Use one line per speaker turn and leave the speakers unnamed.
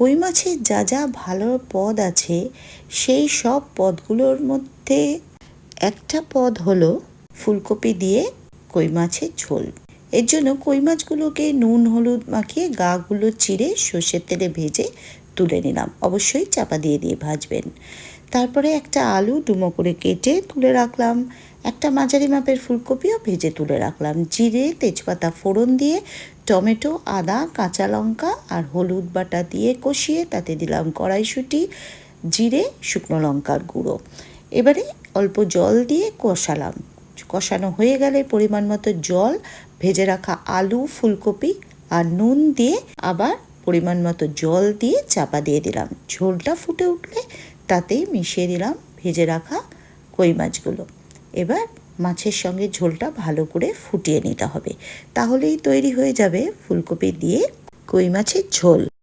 কই মাছের যা যা ভালো পদ আছে, সেই সব পদগুলোর মধ্যে একটা পদ হলো ফুলকপি দিয়ে কই মাছের ঝোল। এর জন্য কই মাছগুলোকে নুন, হলুদ মাখিয়ে গাগুলো চিড়ে সর্ষের তেলে ভেজে তুলে নিলাম। অবশ্যই চাপা দিয়ে দিয়ে ভাজবেন। তারপরে একটা আলু ডুমো করে কেটে তুলে রাখলাম। একটা মাঝারি মাপের ফুলকপিও ভেজে তুলে রাখলাম। জিরে, তেজপাতা ফোড়ন দিয়ে, টমেটো, আদা, কাঁচা লঙ্কা আর হলুদ বাটা দিয়ে কষিয়ে তাতে দিলাম কড়াইশুঁটি, জিরে, শুকনো লঙ্কার গুঁড়ো। এবারে অল্প জল দিয়ে কষালাম। কষানো হয়ে গেলে পরিমাণ মতো জল, ভেজে রাখা আলু, ফুলকপি আর নুন দিয়ে আবার পরিমাণ মতো জল দিয়ে চাপা দিয়ে দিলাম। ঝোলটা ফুটে উঠলে তাতেই মিশিয়ে দিলাম ভেজে রাখা কই মাছগুলো। এবার মাছের সঙ্গে ঝোলটা ভালো করে ফুটিয়ে নিতে হবে। তাহলেই তৈরি হয়ে যাবে ফুলকপি দিয়ে কই মাছের ঝোল।